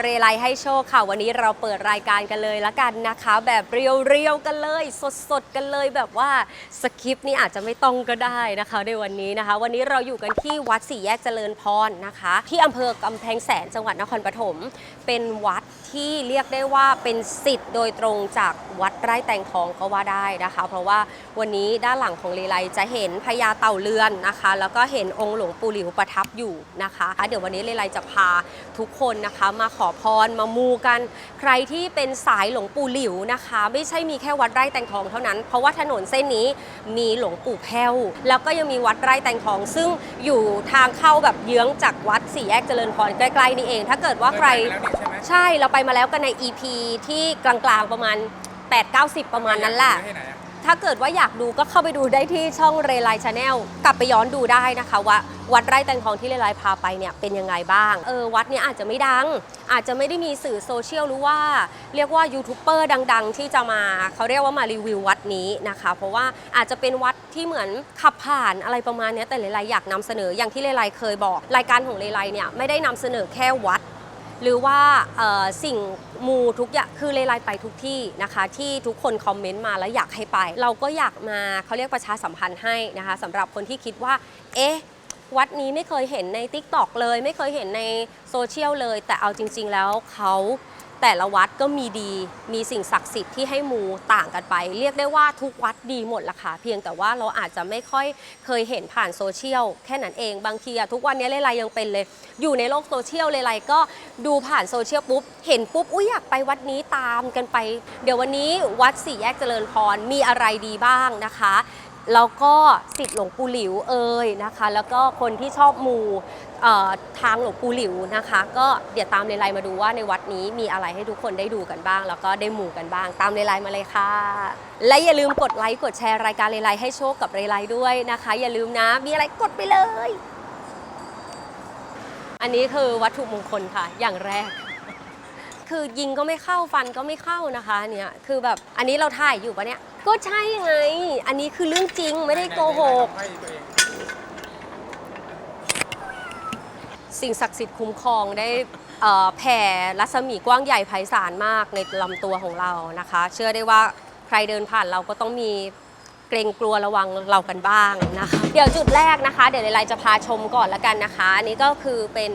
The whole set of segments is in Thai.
เรไลให้โชคค่ะ วันนี้เราเปิดรายการกันเลยละกันนะคะ แบบเรียวๆกันเลย สดๆกันเลยแบบว่าสคริปต์นี่อาจจะไม่ต้องก็ได้นะคะ ในวันนี้นะคะ วันนี้เราอยู่กันที่วัดสี่แยกเจริญพรนะคะ ที่อำเภอกำแพงแสนจังหวัดนครปฐมเป็นวัด ที่เรียกได้ว่าเป็นสิทธิ์โดยตรงจากวัดไร่แตงทองก็ว่าได้นะคะ เพราะว่าวันนี้ด้านหลังของเรไลจะเห็นพญาเต่าเรือนนะคะ แล้วก็เห็นองค์หลวงปู่หลิวประทับอยู่นะคะเดี๋ยววันนี้เรไลจะพาทุกคนนะคะมาขอพรมามูกัน ใครที่เป็นสายหลวงปู่หลิวนะคะ ไม่ใช่มีแค่วัดไร่แตงทองเท่านั้น เพราะว่าถนนเส้นนี้มีหลวงปู่แพ้วแล้วก็ยังมีวัดไร่แตงทอง ซึ่งอยู่ทางเข้าแบบเยื้องจากวัดสี่แยกเจริญพรใกล้ๆนี่เอง ถ้าเกิดว่าใคร เคยไปแล้วนี่ใช่ไหมใช่เราไปมาแล้วกันใน EP ที่กลางๆประมาณ 8-90 ประมาณนั้นแหละที่ไหนอะถ้าเกิดว่าอยากดูก็เข้าไปดูได้ที่ช่องเรไลชาแนลกลับไปย้อนดูได้นะคะว่าวัดไร่แตงทองที่เรไลพาไปเนี่ยเป็นยังไงบ้างเออวัดเนี่ยอาจจะไม่ดัง อาจจะไม่ได้มีสื่อโซเชียลหรือว่า เรียกว่ายูทูบเบอร์ดัง ๆ ที่จะมาเขาเรียกว่ามารีวิววัดนี้นะคะ เพราะว่าอาจจะเป็นวัดที่เหมือนขับผ่านอะไรประมาณเนี้ยแต่เรไลอยากนำเสนออย่างที่เรไลเคยบอก รายการของเรไลเนี่ยไม่ได้นำเสนอแค่วัด หรือว่าสิ่งมูทุกอย่างคือเลไลไปทุกที่นะคะ ที่ทุกคนคอมเมนต์มาแล้วอยากให้ไป เราก็อยากมาเขาเรียกประชาสัมพันธ์ให้นะคะสำหรับคนที่คิดว่า เอ๊ะวัดนี้ไม่เคยเห็นใน t ิ k t o k เลย ไม่เคยเห็นในโซเชียลเลย แต่เอาจริง ๆ แล้วเขา แต่ละวัดก็มีดี มีสิ่งศักดิ์สิทธิ์ที่ให้มูต่างกันไป เรียกได้ว่าทุกวัดดีหมดละค่ะ เพียงแต่ว่าเราอาจจะไม่ค่อยเคยเห็นผ่านโซเชียลแค่นั้นเอง บางทีอะทุกวันนี้เลไลยังเป็นเลย อยู่ในโลกโซเชียลเลไลก็ดูผ่านโซเชียลปุ๊บ เห็นปุ๊บ อุ้ยอยากไปวัดนี้ตามกันไป เดี๋ยววันนี้วัดสี่แยกเจริญพรมีอะไรดีบ้างนะคะแล้วก็สิทธิ์หลวงปู่หลิวเอ่ยนะคะ แล้วก็คนที่ชอบมู ทางหลวงปู่หลิวนะคะ ก็เดี๋ยวตามเลไลมาดูว่าในวัดนี้มีอะไรให้ทุกคนได้ดูกันบ้าง แล้วก็ได้หมู่กันบ้าง ตามเลไลมาเลยค่ะ และอย่าลืมกดไลค์กดแชร์รายการเลไลให้โชคกับเลไลด้วยนะคะ อย่าลืมนะมีอะไรกดไปเลย อันนี้คือวัตถุมงคลค่ะ อย่างแรก คือยิงก็ไม่เข้าฟันก็ไม่เข้านะคะเนี่ยคือแบบอันนี้เราถ่ายอยู่ปะเนี่ยก็ใช่ไง อันนี้คือเรื่องจริงไม่ได้โกหก ให้ตัวเอง สิ่งศักดิ์สิทธิ์คุ้มครองได้เอ่อแผ่รัศมีกว้างใหญ่ไพศาลมากในลำตัวของเรานะคะ เชื่อได้ว่าใครเดินผ่านเราก็ต้องมีเกรงกลัวระวังเรากันบ้างนะคะ เดี๋ยวจุดแรกนะคะ เดี๋ยวในไลน์จะพาชมก่อนละกันนะคะ อันนี้ก็คือเป็น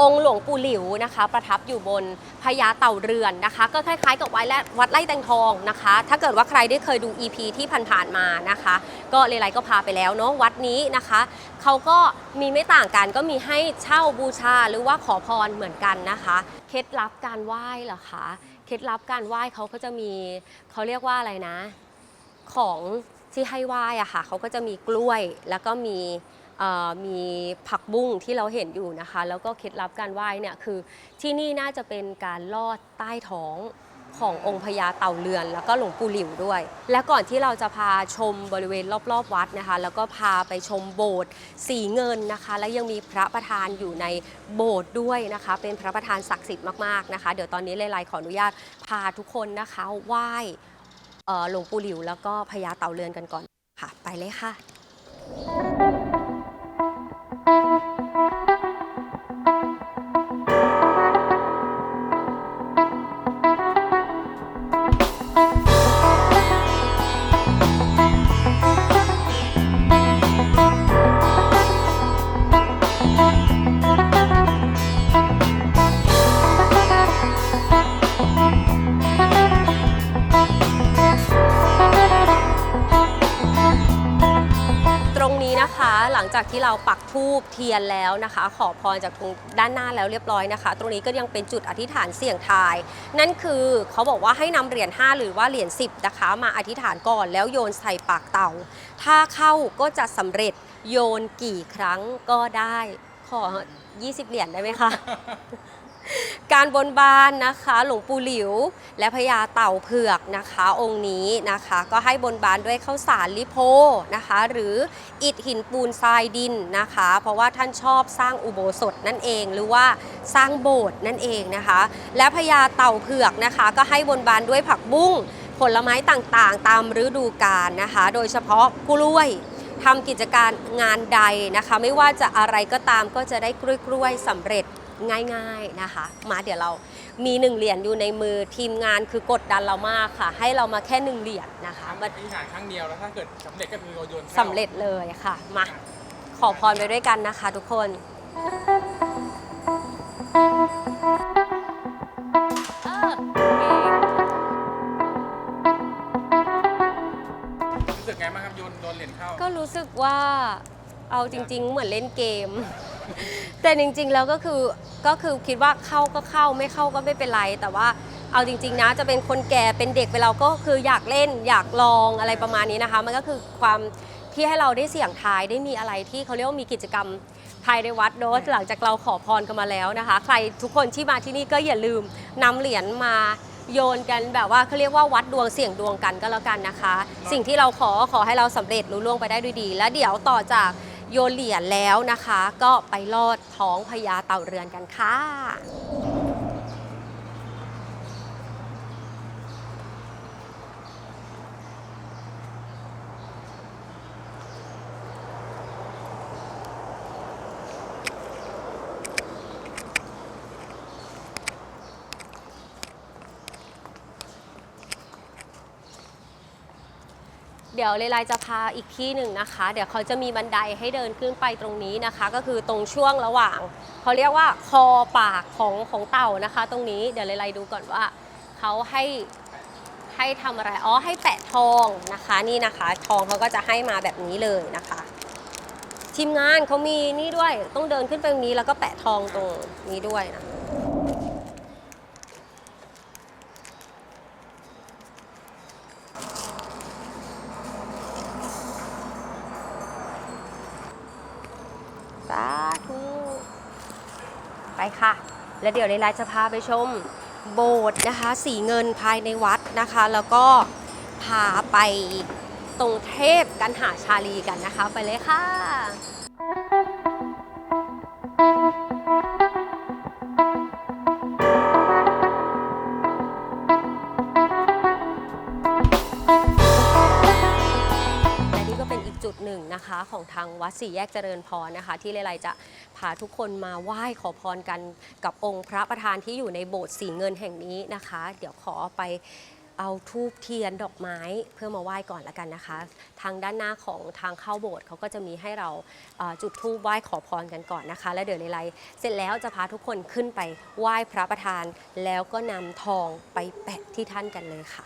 องค์หลวงปู่หลิวนะคะ ประทับอยู่บนพญาเต่าเรือนนะคะ ก็คล้ายๆ กับวัดและวัดไร่แตงทองนะคะ ถ้าเกิดว่าใครได้เคยดู EP ที่ผ่านๆมานะคะ ก็เลไลก็พาไปแล้วเนาะวัดนี้นะคะเขาก็มีไม่ต่างกันก็มีให้เช่าบูชาหรือว่าขอพรเหมือนกันนะคะเคล็ดลับการไหว้เหรอคะเคล็ดลับการไหว้เขาก็จะมีเขาเรียกว่าอะไรนะ ของที่ให้ไหว้อะค่ะเขาก็จะมีกล้วยแล้วก็มี มีผักบุ้งที่เราเห็นอยู่นะคะ แล้วก็เคล็ดลับการไหว้เนี่ยคือที่นี่น่าจะเป็นการลอดใต้ท้องขององค์พญาเต่าเรือน แล้วก็หลวงปู่หลิวด้วย และก่อนที่เราจะพาชมบริเวณรอบๆวัดนะคะ แล้วก็พาไปชมโบสถ์สีเงินนะคะ และยังมีพระประธานอยู่ในโบสถ์ด้วยนะคะ เป็นพระประธานศักดิ์สิทธิ์มากๆนะคะ เดี๋ยวตอนนี้เลไลขออนุญาตพาทุกคนนะคะไหว้หลวงปู่หลิว แล้วก็พญาเต่าเรือนกันก่อนค่ะ ไปเลยค่ะ thank you จากที่เราปักธูปเทียนแล้วนะคะ ขอพรจากตรงด้านหน้าแล้วเรียบร้อยนะคะ ตรงนี้ก็ยังเป็นจุดอธิษฐานเสี่ยงทาย นั่นคือเขาบอกว่าให้นำเหรียญ5หรือว่าเหรียญ10นะคะมาอธิษฐานก่อนแล้วโยนใส่ปากเต่า ถ้าเข้าก็จะสำเร็จโยนกี่ครั้งก็ได้ขอ 20 เหรียญได้ไหมคะ การบนบานนะคะหลวงปู่หลิว และพญาเต่าเผือกนะคะ องค์นี้นะคะ ก็ให้บนบานด้วยข้าวสารลิโพนะคะ หรืออิฐหินปูนทรายดินนะคะ เพราะว่าท่านชอบสร้างอุโบสถนั่นเองหรือว่าสร้างโบสถ์นั่นเองนะคะ และพญาเต่าเผือกนะคะ ก็ให้บนบานด้วยผักบุ้งผลไม้ต่างๆ ตามฤดูกาลนะคะ โดยเฉพาะกล้วยทำกิจการงานใดนะคะ ไม่ว่าจะอะไรก็ตามก็จะได้กล้วยๆสำเร็จ ง่ายๆนะคะ มาเดี๋ยวเรามีหนึ่งเหรียญอยู่ในมือทีมงานคือกดดันเรามากค่ะ ให้เรามาแค่หนึ่งเหรียญนะคะทำมาอธิษฐานครั้งเดียวแล้วถ้าเกิดสำเร็จก็คือโยนข้าสำเร็จเลยค่ะมาขอพรไปด้วยกันนะคะ ทุกคนเออเก่งรู้สึกไงบ้างครับโยนโดนเหรียญเข้าก็รู้สึกว่าเอาจริง ๆ เหมือนเล่นเกม แต่จริง ๆ แล้วก็คือ ก็คือคิดว่าเข้าก็เข้าไม่เข้าก็ไม่เป็นไร แต่ว่าเอาจริง ๆ นะจะเป็นคนแก่เป็นเด็กไปเราก็คืออยากเล่นอยากลองอะไรประมาณนี้นะคะ มันก็คือความที่ให้เราได้เสี่ยงทายได้มีอะไรที่เขาเรียกว่ามีกิจกรรมภายในวัดโดสหลังจากเราขอพรกันมาแล้วนะคะ ใครทุกคนที่มาที่นี่ก็อย่าลืมนำเหรียญมาโยนกันแบบว่าเขาเรียกว่าวัดดวงเสี่ยงดวงกันก็แล้วกันนะคะ สิ่งที่เราขอขอให้เราสำเร็จรุ่ล่วงไปได้ด้วยดี และเดี๋ยวต่อจาก โยนเหรียญแล้วนะคะ ก็ไปลอดท้องพญาเต่าเรือนกันค่ะ เดี๋ยวเลไลจะพาอีกที่หนึ่งนะคะ เดี๋ยวเขาจะมีบันไดให้เดินขึ้นไปตรงนี้นะคะ ก็คือตรงช่วงระหว่าง เขาเรียกว่าคอปากของของเต่านะคะ ตรงนี้เดี๋ยวเลไลดูก่อนว่าเขาให้ให้ทำอะไรอ๋อให้แปะทองนะคะนี่นะคะ ทองเขาก็จะให้มาแบบนี้เลยนะคะ ทีมงานเขามีนี่ด้วยต้องเดินขึ้นไปตรงนี้แล้วก็แปะทองตรงนี้ด้วยนะ ค่ะ และเดี๋ยวในไลฟ์จะพาไปชมโบสถ์นะคะ สีเงินภายในวัดนะคะ แล้วก็พาไปตรงเทพกันหาชาลีกันนะคะ ไปเลยค่ะ นะคะของทางวัดสี่แยกเจริญพรนะคะ ที่เลไลจะพาทุกคนมาไหว้ขอพรกันกับองค์พระประธานที่อยู่ในโบสถ์สีเงินแห่งนี้นะคะ เดี๋ยวขอไปเอาทูบเทียนดอกไม้เพื่อมาไหว้ก่อนละกันนะคะ ทางด้านหน้าของทางเข้าโบสถ์เขาก็จะมีให้เราเอ่อจุดธูปไหว้ขอพรกันก่อนนะคะ แล้วเดี๋ยวเลไลเสร็จแล้วจะพาทุกคนขึ้นไปไหว้พระประธาน แล้วก็นำทองไปแปะที่ท่านกันเลยค่ะ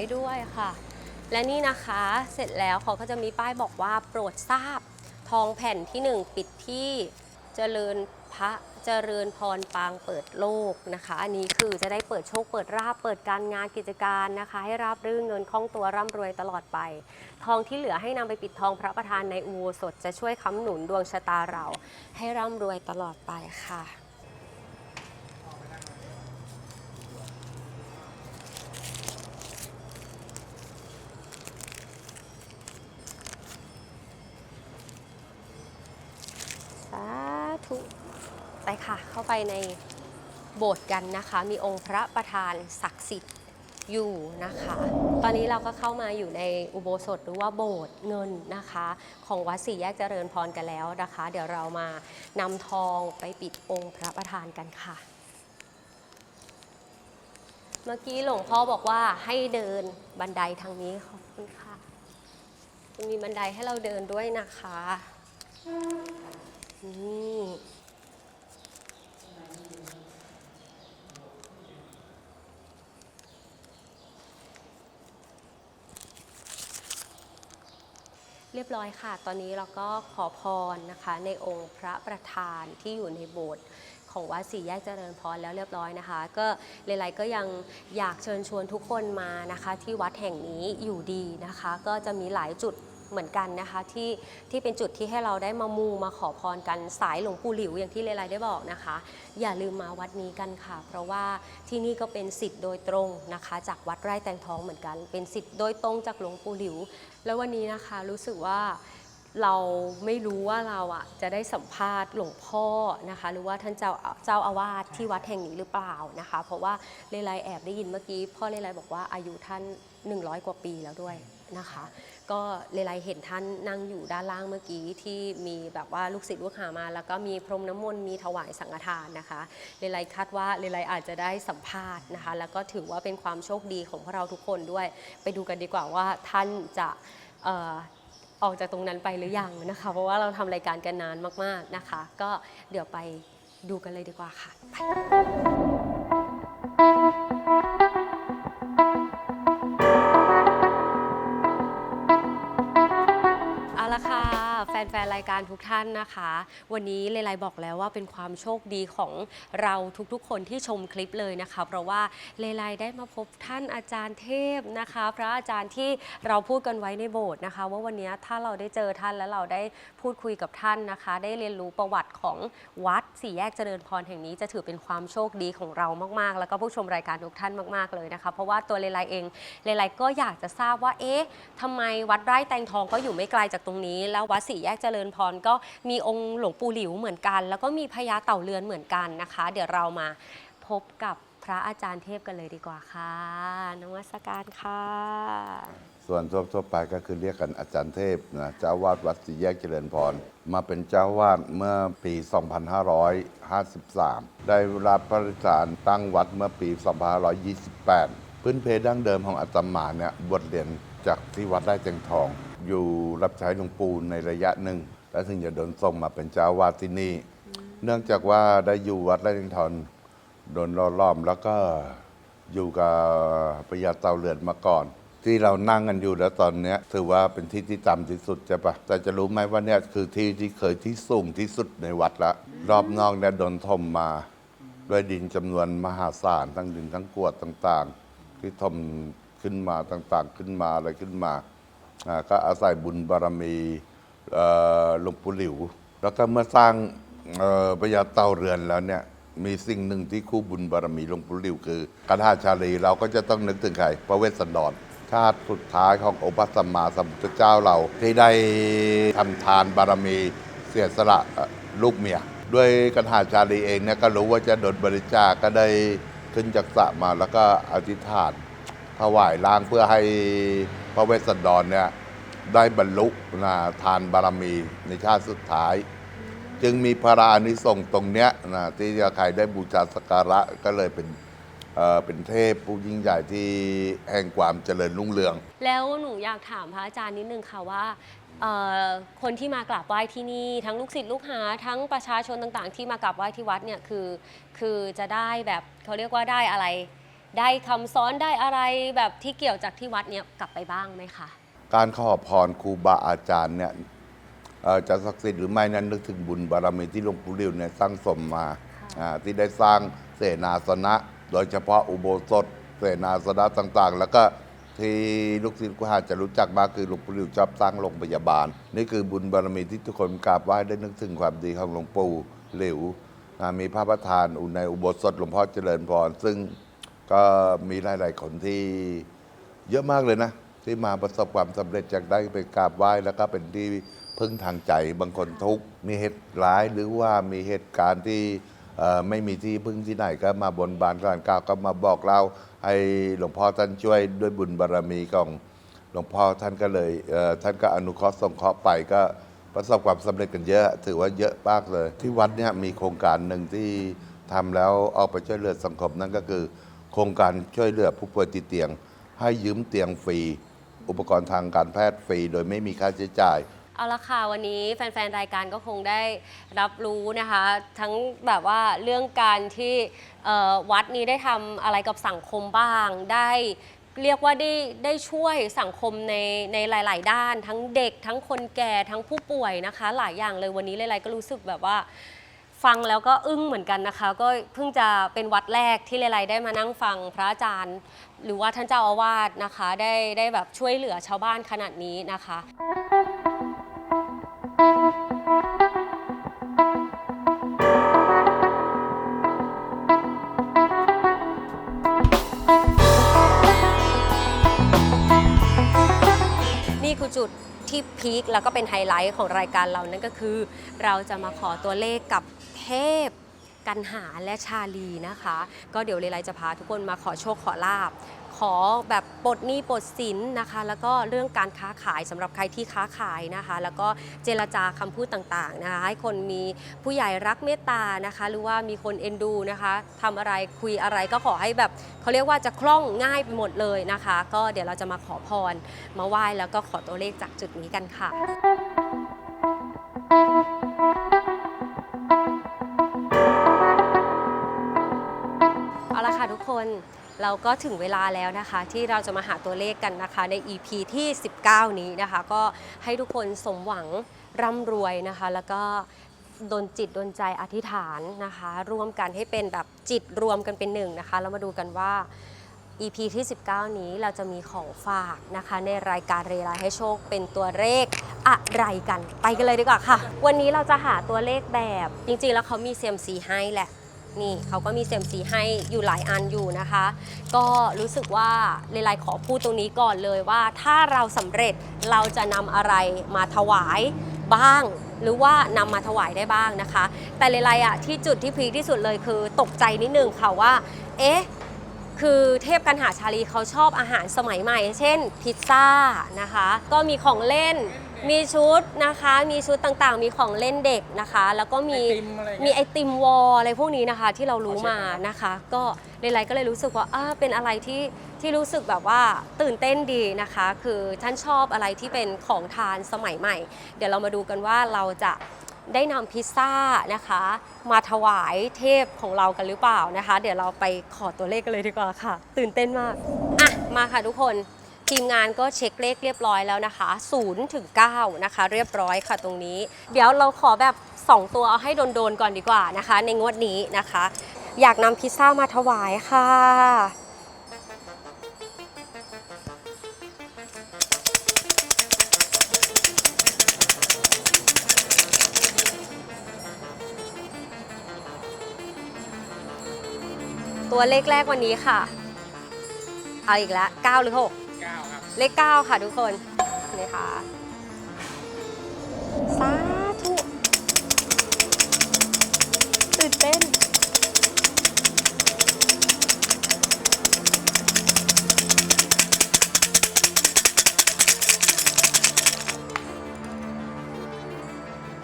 ดอกไม้ด้วยค่ะ และนี่นะคะเสร็จแล้วเขาก็จะมีป้ายบอกว่าโปรดทราบ ทองแผ่นที่หนึ่งปิดที่เจริญพระเจริญพรปางเปิดโลกนะคะ อันนี้คือจะได้เปิดโชคเปิดราบเปิดการงานกิจการนะคะ ให้ราบรื่นเงินคล่องตัวร่ำรวยตลอดไป ทองที่เหลือให้นำไปปิดทองพระประธานในอุโบสถจะช่วยค้ำหนุนดวงชะตาเรา ให้ร่ำรวยตลอดไปค่ะ ไปค่ะ เข้าไปในโบสถ์กันนะคะ มีองค์พระประธานศักดิ์สิทธิ์อยู่นะคะ ตอนนี้เราก็เข้ามาอยู่ในอุโบสถหรือว่าโบสถ์เงินนะคะ ของวัดสี่แยกเจริญพรกันแล้วนะคะ เดี๋ยวเรามานำทองไปปิดองค์พระประธานกันค่ะ เมื่อกี้หลวงพ่อบอกว่าให้เดินบันไดทางนี้ขอบคุณค่ะจะมีบันไดให้เราเดินด้วยนะคะนี่ เรียบร้อยค่ะ ตอนนี้เราก็ขอพรนะคะ ในองค์พระประธานที่อยู่ในโบสถ์ของวัดสี่แยกเจริญพรแล้วเรียบร้อยนะคะ ก็หลายๆก็ยังอยากเชิญชวนทุกคนมานะคะ ที่วัดแห่งนี้อยู่ดีนะคะ ก็จะมีหลายจุด เหมือนกันนะคะที่ที่เป็นจุดที่ให้เราได้มามูมาขอพรกันสายหลวงปู่หลิวอย่างที่เลไลได้บอกนะคะ อย่าลืมมาวัดนี้กันค่ะ เพราะว่าที่นี่ก็เป็นสิทธิ์โดยตรงนะคะ จากวัดไร่แตงทองเหมือนกัน เป็นสิทธิ์โดยตรงจากหลวงปู่หลิว แล้ววันนี้นะคะรู้สึกว่าเราไม่รู้ว่าเราอะจะได้สัมภาษณ์หลวงพ่อนะคะ หรือว่าท่านเจ้าเจ้าอาวาสที่วัดแห่งนี้หรือเปล่านะคะ เพราะว่าเลไลแอบได้ยินเมื่อกี้ พ่อเลไลบอกว่าอายุท่าน 100 กว่าปีแล้วด้วยนะคะ ก็เลไลเห็นท่านนั่งอยู่ด้านล่างเมื่อกี้ที่มีแบบว่าลูกศิษย์ลูกหามา แล้วก็มีพรมน้ำมนต์มีถวายสังฆทานนะคะเลไลคาดว่าเลไลอาจจะได้สัมภาษณ์นะคะ แล้วก็ถือว่าเป็นความโชคดีของพวกเราทุกคนด้วย ไปดูกันดีกว่าว่าท่านจะออออกจากตรงนั้นไปหรือยังนะคะ เพราะว่าเราทำรายการกันนานมากๆนะคะ ก็เดี๋ยวไปดูกันเลยดีกว่าค่ะายการทุกท่านนะคะ วันนี้เลไลบอกแล้วว่าเป็นความโชคดีของเราทุกๆ คนที่ชมคลิปเลยนะคะ เพราะว่าเลไลได้มาพบท่านอาจารย์เทพนะคะ พระอาจารย์ที่เราพูดกันไว้ในโบสถ์นะคะ ว่าวันนี้ถ้าเราได้เจอท่านแล้วเราได้พูดคุยกับท่านนะคะ ได้เรียนรู้ประวัติของวัดสี่แยกเจริญพรแห่งนี้จะถือเป็นความโชคดีของเรามากๆ แล้วก็ผู้ชมรายการทุกท่านมากๆเลยนะคะ เพราะว่าตัวเลไลเองเลไลก็อยากจะทราบว่าเอ๊ะทำไมวัดไร่แตงทองก็อยู่ไม่ไกลจากตรงนี้ แล้ววัดสี่แยกเจริญพรก็มีองค์หลวงปู่หลิวเหมือนกัน แล้วก็มีพญาเต่าเรือนเหมือนกันนะคะ เดี๋ยวเรามาพบกับพระอาจารย์เทพกันเลยดีกว่าค่ะนมัสการค่ะ ส่วนทั่วๆไปก็คือเรียกกันอาจารย์เทพนะเจ้าวาดวัดสีแยกเจริญพร มาเป็นเจ้าวาดเมื่อปี 2553 ได้รับพระราชทานตั้งวัดเมื่อปี 2528 พื้นเพดั้งเดิมของอาตมาเนี่ยบวชเรียนจากที่วัดไร่เตียงทอง อยู่รับใช้หลวงปู่ในระยะหนึ่ง แล้วถึงจะโดนส่งมาเป็นเจ้าวาดที่นี่ เนื่องจากว่าได้อยู่วัดไร่เตียงทองโดนล้อมแล้วก็อยู่กับพญาเต่าเรือนมาก่อน ที่เรานั่งกันอยู่แล้วตอนเนี้ยถือว่าเป็นที่ที่ต่ำที่สุดใช่ปะแต่จะรู้ไหมว่าเนี่ยคือที่ที่เคยที่สูงที่สุดในวัดละ รอบนอกเนี่ยโดนถมมา ด้วยดินจำนวนมหาศาลทั้งดินทั้งกรวดต่างๆ ที่ถมขึ้นมาต่างๆ ขึ้นมาอะไรขึ้นมาอ่าก็อาศัยบุญบารมีเอ่อ หลวงปู่หลิว แล้วก็เมื่อสร้างพญาเต่าเรือนแล้วเนี่ยมีสิ่งหนึ่งที่คู่บุญบารมีหลวงปู่หลิวคือกระทาชาลีเราก็จะต้องนึกถึงใครพระเวสสันดรชาติสุดท้ายขององค์พระสัมมาสัมพุทธเจ้าเรา ที่ได้ทำทานบารมีเสียสละลูกเมีย ด้วยกระถาชาลีเองเนี่ยก็รู้ว่าจะโดนบริจาคก็ได้ขึ้นจากสระมาแล้วก็อธิษฐานถวายล้างเพื่อให้พระเวสสันดรเนี่ย ได้บรรลุนะทานบารมีในชาติสุดท้าย จึงมีพระรานิสงส์ตรงเนี้ยนะที่ใครได้บูชาสักการะก็เลยเป็นเอ่อเป็นเทพผู้ยิ่งใหญ่ที่แห่งความเจริญรุ่งเรือง แล้วหนูอยากถามพระอาจารย์นิดนึงค่ะว่าเอ่อคนที่มากราบไหว้ที่นี่ ทั้งลูกศิษย์ลูกหา ทั้งประชาชนต่างๆ ที่มากราบไหว้ที่วัดเนี่ยคือ คือจะได้แบบเขาเรียกว่าได้อะไร ได้คำสอนได้อะไรแบบที่เกี่ยวจากที่วัดเนี่ยกลับไปบ้างไหมคะ การขอพรครูบาอาจารย์เนี่ยเอ่อจะศักดิ์สิทธิ์หรือไม่นั้นนึกถึงบุญบารมีที่หลวงปู่ริวเนี่ยสร้างสมมาอ่าที่ได้สร้างเสนาสนะ โดยเฉพาะอุโบสถ เสนาสนะต่างๆ แล้วก็ที่ลูกศิษย์ลูกหาจะรู้จักมากคือหลวงปู่ริวชอบสร้างโรงพยาบาล นี่คือบุญบารมีที่ทุกคนกราบไหว้ได้นึกถึงความดีของหลวงปู่หลิวอ่ามีพระประธานในอุโบสถหลวงพ่อเจริญพรซึ่งก็มีหลายๆคนที่เยอะมากเลยนะ ที่มาประสบความสำเร็จจากได้ไปกราบไหว้แล้วก็เป็นที่พึ่งทางใจบางคนทุกข์มีเหตุร้ายหรือว่ามีเหตุการณ์ที่ไม่มีที่พึ่งที่ไหนก็มาบนบานการกล่าวก็มาบอกเราให้หลวงพ่อท่านช่วยด้วยบุญบารมีของหลวงพ่อท่านก็เลยเท่านก็อนุเคราะห์ส่งเคราะห์ไปก็ประสบความสำเร็จกันเยอะ ถือว่าเยอะมากเลย ที่วัดเนี่ยมีโครงการหนึ่งที่ทำแล้วออกไปช่วยเหลือสังคมนั่นก็คือ โครงการช่วยเหลือผู้ป่วยติดเตียง ให้ยืมเตียงฟรี อุปกรณ์ทางการแพทย์ฟรี โดยไม่มีค่าใช้จ่าย เอาละค่ะวันนี้แฟนๆ รายการก็คงได้รับรู้นะคะ ทั้งแบบว่าเรื่องการที่เอ่อวัดนี้ได้ทำอะไรกับสังคมบ้าง ได้เรียกว่าได้ได้ช่วยสังคมในในหลาย ๆ ด้าน ทั้งเด็กทั้งคนแก่ทั้งผู้ป่วยนะคะ หลายอย่างเลยวันนี้หลายๆก็รู้สึกแบบว่า ฟังแล้วก็อึ้งเหมือนกันนะคะ ก็เพิ่งจะเป็นวัดแรกที่เลไลได้มานั่งฟังพระอาจารย์ หรือว่าท่านเจ้าอาวาสนะคะ ได้ได้แบบช่วยเหลือชาวบ้านขนาดนี้นะคะนี่คือจุดที่พีคแล้วก็เป็นไฮไลท์ของรายการเรานั่นก็คือ เราจะมาขอตัวเลขกับ เทพกันหาและชาลีนะคะ ก็เดี๋ยวเลไลจะพาทุกคนมาขอโชคขอลาบ ขอแบบปลดหนี้ปลดสินนะคะ แล้วก็เรื่องการค้าขายสำหรับใครที่ค้าขายนะคะ แล้วก็เจรจาคำพูดต่างๆนะคะให้คนมีผู้ใหญ่รักเมตตานะคะ หรือว่ามีคนเอ็นดูนะคะทำอะไรคุยอะไรก็ขอให้แบบเขาเรียกว่าจะคล่องง่ายไปหมดเลยนะคะ ก็เดี๋ยวเราจะมาขอพรมาไหว้แล้วก็ขอตัวเลขจากจุดนี้กันค่ะ เราก็ถึงเวลาแล้วนะคะ ที่เราจะมาหาตัวเลขกันนะคะใน EP ที่ 19 นี้นะคะ ก็ให้ทุกคนสมหวังร่ำรวยนะคะ แล้วก็ดนจิตดนใจอธิษฐานนะคะ ร่วมกันให้เป็นแบบจิตรวมกันเป็นหนึ่งนะคะแล้วมาดูกันว่า EP ที่ 19 นี้เราจะมีของฝากนะคะ ในรายการเรไรให้โชคเป็นตัวเลขอะไรกัน ไปกันเลยดีกว่าค่ะ วันนี้เราจะหาตัวเลขแบบ จริงๆ แล้วเขามีเซียมซีให้แหละ นี่เขาก็มีเซมซีให้อยู่หลายอันอยู่นะคะ ก็รู้สึกว่าเลไลขอพูดตรงนี้ก่อนเลยว่า ถ้าเราสำเร็จเราจะนำอะไรมาถวายบ้าง หรือว่านำมาถวายได้บ้างนะคะ แต่เลไลอะที่จุดที่พีคที่สุดเลยคือตกใจนิดนึงค่ะว่า เอ๊ะคือเทพกันหาชาลีเขาชอบอาหารสมัยใหม่ เช่นพิซซ่านะคะ ก็มีของเล่น มีชุดนะคะ มีชุดต่างๆ มีของเล่นเด็กนะคะ แล้วก็มีไอติมอะไรเงี้ยมีไอติมวอลอะไรพวกนี้นะคะ ที่เรารู้มานะคะ ก็เลไลก็เลยรู้สึกว่าอ่าเป็นอะไรที่ที่รู้สึกแบบว่าตื่นเต้นดีนะคะ คือท่านชอบอะไรที่เป็นของทานสมัยใหม่ เดี๋ยวเรามาดูกันว่าเราจะได้นำพิซซ่านะคะ มาถวายเทพของเรากันหรือเปล่านะคะ เดี๋ยวเราไปขอตัวเลขกันเลยดีกว่าค่ะ ตื่นเต้นมากอะมาค่ะทุกคน ทีมงานก็เช็คเลขเรียบร้อยแล้วนะคะ0ถึง9นะคะ เรียบร้อยค่ะตรงนี้ เดี๋ยวเราขอแบบ 2 ตัวเอาให้โดนๆก่อนดีกว่านะคะ ในงวดนี้นะคะ อยากนำพิซซ่ามาถวายค่ะตัวเลขแรกวันนี้ค่ะ เอาอีกแล้ว9หรือ 6 เก้าครับเลข9ค่ะทุกคนนี่ค่ะสาธุตื่นเต้น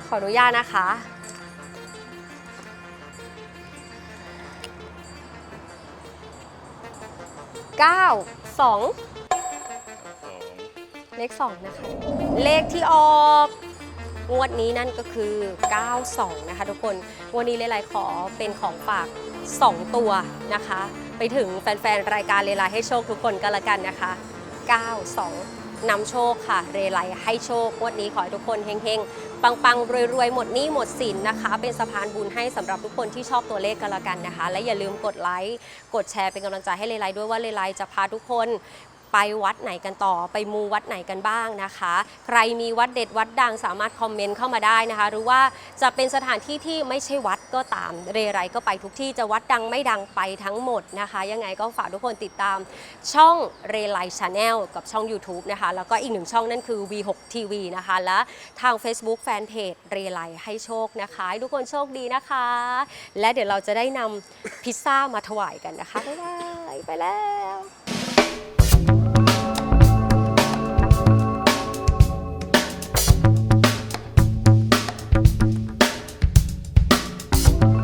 ขออนุญาตนะคะเก้าสอง เลข 2 นะคะ เลขที่ออกงวดนี้นั่นก็คือ 92 นะคะทุกคนงวันนี้เลไลขอเป็นของฝาก 2 ตัวนะคะ ไปถึงแฟนๆ รายการเลไลให้โชคทุกคนก็แล้วกันนะคะ 92นำโชคค่ะ เรไลให้โชคงวดนี้ขอให้ทุกคนเฮงๆ ปังๆ รวยๆ หมดหนี้หมดสินนะคะ เป็นสะพานบุญให้สำหรับทุกคนที่ชอบตัวเลขกันล้วกันนะคะ และอย่าลืมกดไลค์ กดแชร์เป็นกำลังใจให้เลไลด้วยว่าเลไลจะพาทุกคน ไปวัดไหนกันต่อ ไปมูวัดไหนกันบ้างนะคะ ใครมีวัดเด็ดวัดดังสามารถคอมเมนต์เข้ามาได้นะคะ หรือว่าจะเป็นสถานที่ที่ไม่ใช่วัดก็ตามเรไรก็ไปทุกที่จะวัดดังไม่ดังไปทั้งหมดนะคะ ยังไงก็ฝากทุกคนติดตามช่องเรไลชาแนลกับช่อง YouTube นะคะ แล้วก็อีกหนึ่งช่องนั่นคือ V6 TV นะคะ และทาง Facebook Fanpage เรไลให้โชคนะคะ ทุกคนโชคดีนะคะ และเดี๋ยวเราจะได้นำพิซซ่ามาถวายกันนะคะบ๊ายบายไปแล้ว